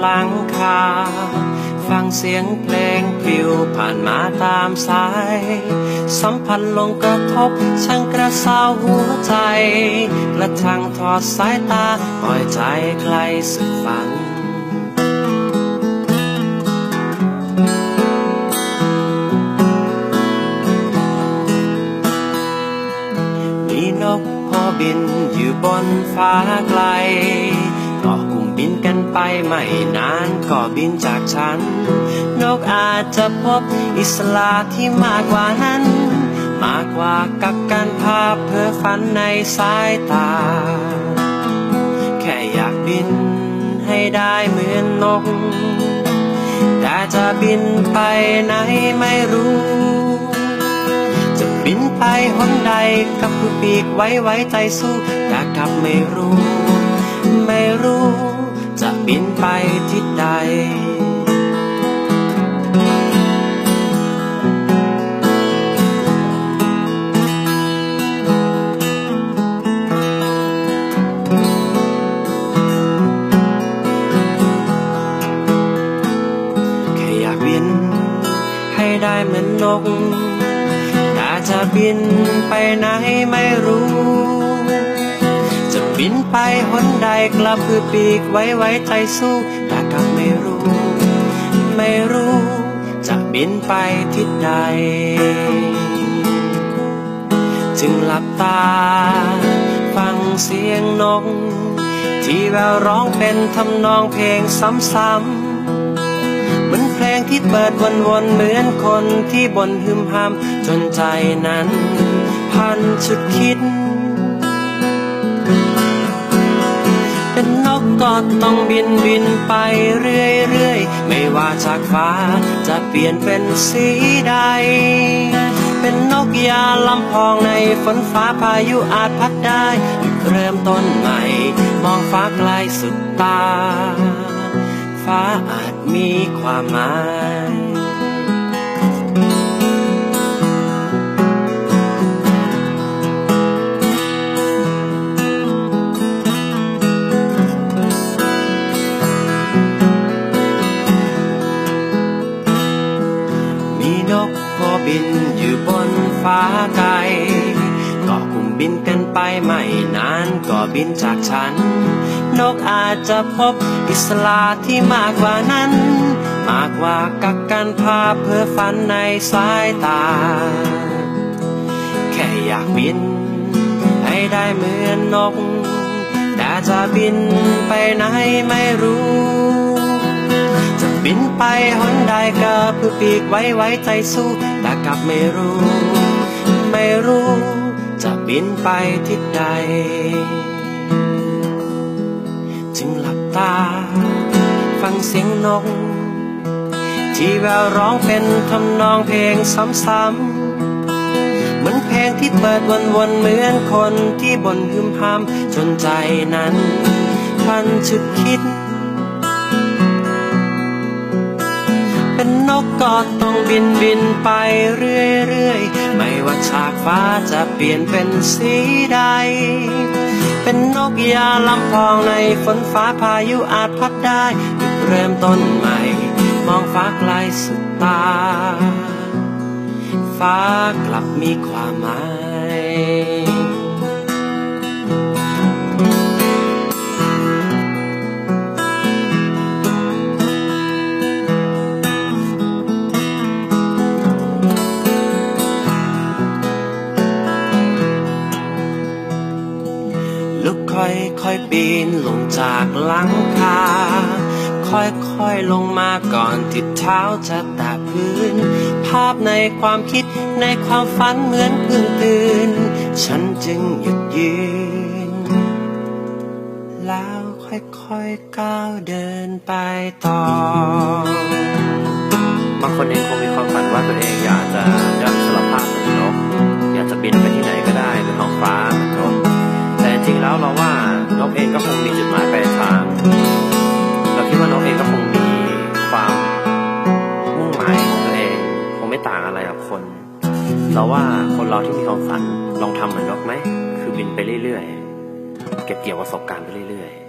หลังคา ฟังเสียงเพลงปลิวผ่านมาตามสาย สัมพันธ์ลงกระทบช่างกระเซาหัวใจ กระทั่งทอดสายตาปล่อยใจใครสุดฝันมีนกพอบินอยู่บนฟ้าไกล กันไปไม่นานก็บินจากฉัน นกอาจจะพบอิสระที่มากกว่านั้น มากกว่ากักกันภาพเพ้อฝันในสายตา แค่อยากบินให้ได้เหมือนนก แต่จะบินไปไหนไม่รู้ จะบินไปหนใดกับผู้ปีกไว้ไว้ใจสู้ แต่กลับไม่รู้ ไม่รู้ จะบินไปทิศใด แค่อยากบิน ให้ได้เหมือนนกแต่จะบินไปไหนไม่รู้ บินไปหนใดกลับคือปีกไว้ไว้ใจสู้ แต่กลับไม่รู้ ไม่รู้ จะบินไปทิศใด จึงหลับตา ฟังเสียงนกที่แววร้องเป็นทำนองเพลงซ้ำๆเหมือนเพลงที่เปิดวนๆเหมือนคนที่บ่นหึมหำจนใจนั้น พันชุดคิด ก็ต้องบินบินไปเรื่อยๆ ไม่ว่าจากฟ้าจะเปลี่ยนเป็นสีใด เป็นนกยาลำพองในฝนฟ้าพายุอาจพัดได้ เริ่มต้นใหม่ มองฟ้าไกลสุดตา ฟ้าอาจมีความหมาย กพอบินอยู่บนฟ้าไกลก็คงบินกันไปไม่นานก็บินจากฉัน นกอาจจะพบอิสระที่มากกว่านั้น มากกว่ากักกันภาพเพื่อฝันในสายตา แค่อยากบิน ให้ได้เหมือนนก แต่จะบินไปไหนไม่รู้ บินไปหนใดก็เพื่อปีกไว้ไว้ใจสู้ แต่กลับไม่รู้ ไม่รู้ จะบินไปทิศใด จึงหลับตา ฟังเสียงนก ที่แววร้องเป็นทำนองเพลงซ้ำๆเหมือนเพลงที่เปิดวนๆเหมือนคนที่บ่นฮึมพำจนใจนั้นพันชุดคิด เป็นนกก็ต้องบินบินไปเรื่อยๆ ไม่ว่าฉากฟ้าจะเปลี่ยนเป็นสีใด เป็นนกยาลำพองในฝนฟ้าพายุอาจพัดได้ เริ่มต้นใหม่ มองฟ้าไกลสุดตา ฟ้ากลับมีความหมาย อยค่อยปีนลงจากหลังคา ค่อยค่อยลงมาก่อนที่เท้าจะแตะพื้น ภาพในความคิดในความฝันเหมือนเพิ่งตื่น ฉันจึงหยุดยืน แล้วค่อยๆก้าวเดินไปต่อ บางคนเองคงมีความฝันว่าตัวเองอยากจะ เราว่าคนเราที่มีความฝันลองทำเหมือนนกไหม คือบินไปเรื่อยๆ เก็บเกี่ยวประสบการณ์ไปเรื่อยๆ